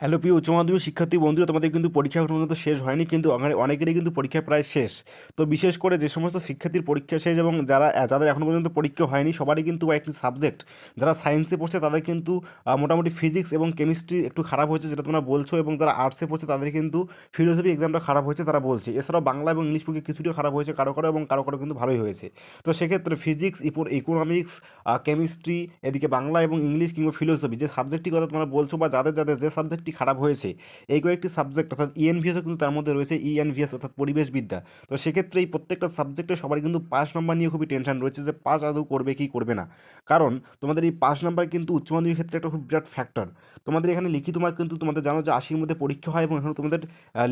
Hello প্রিয় উচ্চ মাধ্যমিক শিক্ষার্থী বন্ধুরা, তোমাদের কিন্তু পরীক্ষা এখনও পর্যন্ত শেষ হয়নি, কিন্তু অনেক- অনেকেরই কিন্তু পরীক্ষা প্রায় শেষ। তো বিশেষ করে যে সমস্ত শিক্ষার্থীর পরীক্ষা শেষ এবং যারা যাদের এখনও পর্যন্ত পরীক্ষা হয়নি, সবারই কিন্তু একটি সাবজেক্ট। যারা সায়েন্সে পড়ছে, তাদের কিন্তু মোটামুটি ফিজিক্স এবং কেমিস্ট্রি একটু খারাপ হয়েছে, যেটা তোমরা বলছো, এবং যারা আর্টসে পড়ছে, তাদের কিন্তু ফিলোসফি এক্সামটা খারাপ হয়েছে, তারা বলছে। এছাড়াও বাংলা এবং ইংলিশ পরীক্ষা কিছুটিও খারাপ হয়েছে, কারও কারও এবং কারও কারও কিন্তু ভালোই হয়েছে। তো সেক্ষেত্রে ফিজিক্স ইকোনমিক্স কেমিস্ট্রি, এদিকে বাংলা এবং ইংলিশ কিংবা ফিলোসফি, যে সাবজেক্টটি কথা তোমরা বলছো, বা যাদের যাদের যে সাবজেক্টটি খারাপ হয়েছে। এই কয়েকটি সাবজেক্ট অর্থাৎ E ইএনভিএসও কিন্তু তার মধ্যে রয়েছে E ইএনভিএস অর্থাৎ পরিবেশবিদ্যা। তো সেক্ষেত্রে এই প্রত্যেকটা সাবজেক্টে সবারই কিন্তু পাঁচ নম্বর নিয়ে খুবই টেনশন রয়েছে যে পাস আদৌ করবে কি করবে না। কারণ তোমাদের এই পাঁচ নম্বর কিন্তু উচ্চ মাধ্যমিক ক্ষেত্রে একটা খুব বিরাট ফ্যাক্টর তোমাদের এখানে লিখিত মার্ক কিন্তু তোমাদের জানো যে আশির মধ্যে পরীক্ষা হয় এবং এখানে তোমাদের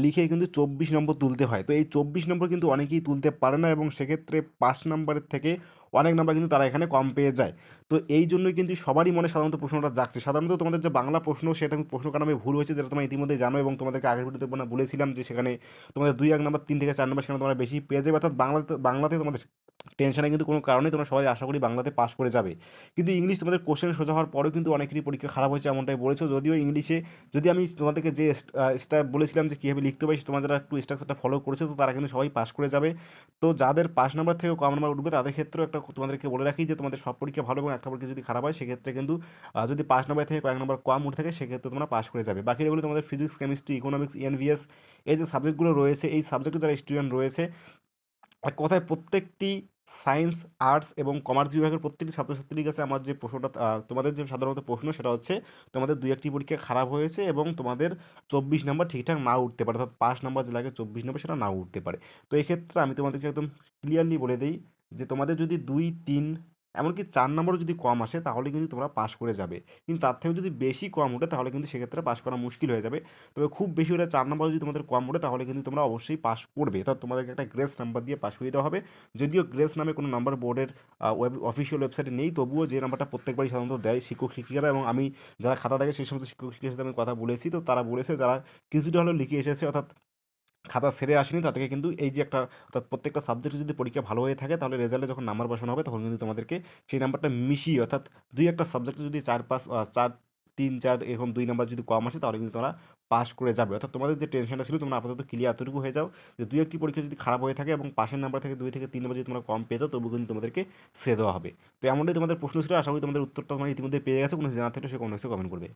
লিখে কিন্তু চব্বিশ নম্বর তুলতে হয়। তো এই চব্বিশ নম্বর কিন্তু অনেকেই তুলতে পারে না এবং সেক্ষেত্রে পাঁচ নম্বরের থেকে অনেক নাম্বার কিন্তু তারা এখানে কম পেয়ে যায়। তো এই জন্যই কিন্তু সবারই মনে সাধারণত প্রশ্নটা জাগছে। সাধারণত তোমাদের যে বাংলা প্রশ্ন, সেটা প্রশ্ন কারণে ভুল হয়েছে যেটা তোমরা ইতিমধ্যে জানো এবং তোমাদেরকে আগের ভিডিওতে বলেছিলাম যে সেখানে তোমাদের দুই এক নাম্বার তিন থেকে চার নাম্বার সেখানে তোমরা বেশি পেয়ে যাবে। অর্থাৎ বাংলাতে বাংলাতে তোমাদের টেনশনে কিন্তু কোনো কারণে তোমরা সবাই আশা করি বাংলাতে পাস করে যাবে। কিন্তু ইংলিশ তোমাদের কোশ্চেন সোজা হওয়ার পরেও কিন্তু অনেকেরই পরীক্ষা খারাপ হয়েছে এমনটাই বলেছ। যদিও ইংলিশে যদি আমি তোমাদেরকে যে স্টার বলেছিলাম যে কীভাবে লিখতে পারি তোমরা যারা একটু স্ট্রাকচারটা ফলো করেছ, তো তারা কিন্তু সবাই পাস করে যাবে। তো যাদের পাস নাম্বার থেকে কম নাম্বার উঠবে, তাদের ক্ষেত্রেও একটা তোমাদেরকে বলে রাখি যে তোমাদের সব পরীক্ষা ভালো এবং একটা পরীক্ষা যদি খারাপ হয়, সেক্ষেত্রে কিন্তু যদি পাস নাম্বার থেকে কয়েক নাম্বার কম উঠে থাকে, সেক্ষেত্রে তোমরা পাস করে যাবে। বাকি যেগুলো তোমাদের ফিজিক্স কেমিস্ট্রি ইকোনমিক্স এনভিএস এই যে সাবজেক্টগুলো রয়েছে, এই সাবজেক্টে যারা স্টুডেন্ট রয়েছে, এক কথায় প্রত্যেকটি সায়েন্স, আর্টস এবং কমার্স বিভাগের প্রত্যেকটি ছাত্রছাত্রীর কাছে আমার যে প্রশ্নটা তোমাদের যে সাধারণত প্রশ্ন সেটা হচ্ছে, তোমাদের দুই একটি পরীক্ষা খারাপ হয়েছে এবং তোমাদের চব্বিশ নাম্বার ঠিকঠাক না উঠতে পারে, অর্থাৎ পাঁচ নাম্বার যে লাগে চব্বিশ নাম্বার সেটা না উঠতে পারে। তো এক্ষেত্রে আমি তোমাদেরকে একদম ক্লিয়ারলি বলে দিই যে তোমাদের যদি দুই, তিন এমনকি চার নম্বরও যদি কম আসে, তাহলে কিন্তু তোমরা পাস করে যাবে। কিন্তু তার থেকে যদি বেশি কম ওঠে, তাহলে কিন্তু সেক্ষেত্রে পাস করা মুশকিল হয়ে যাবে। তবে খুব বেশি হলে চার নম্বর যদি তোমাদের কম ওঠে, তাহলে কিন্তু তোমরা অবশ্যই পাস করবে। অর্থাৎ তোমাদেরকে একটা গ্রেস নাম্বার দিয়ে পাস করে দেওয়া হবে। যদিও গ্রেস নামে কোনো নাম্বার বোর্ডের ওয়েব অফিসিয়াল ওয়েবসাইটে নেই, তবুও যে নাম্বারটা প্রত্যেকবারই সাধারণত দেয় শিক্ষক, শিক্ষিকারা এবং আমি, যারা খাতা দেখে সেই সমস্ত শিক্ষক শিক্ষিকার সাথে আমি কথা বলেছি। তো তারা বলেছে, যারা কিছুটা হলেও লিখে এসেছে, অর্থাৎ খাতা সেরে আসেনি, তাদেরকে কিন্তু এই যে একটা, অর্থাৎ প্রত্যেকটা সাবজেক্টে যদি পরীক্ষা ভালো হয়ে থাকে, তাহলে রেজাল্টে যখন নাম্বার বসানো হবে, তখন কিন্তু তোমাদেরকে সেই নাম্বারটা মিশিয়ে, অর্থাৎ দুই একটা সাবজেক্টে যদি চার পাঁচ চার, তিন, চার এরকম দুই নাম্বার যদি কম আসে, তাহলে কিন্তু তোমরা পাস করে যাবে। অর্থাৎ তোমাদের যে টেনশনটা ছিল, তোমরা আপাতত ক্লিয়ার এতটুকু হয়ে যাও যে দুই একটি পরীক্ষা যদি খারাপ হয়ে থাকে এবং পাশের নাম্বার থেকে দুই থেকে তিন নাম্বার যদি তোমরা কম পেয়ে যাও, তবু কিন্তু তোমাদেরকে ছেড়ে দেওয়া হবে। তো এমনটাই তোমাদের প্রশ্ন ছিল, আশা করি তোমাদের উত্তরটা তোমরা ইতিমধ্যে পেয়ে গেছো, কোনো জানা থাকলে সে কমেন্ট কমেন্ট করবে।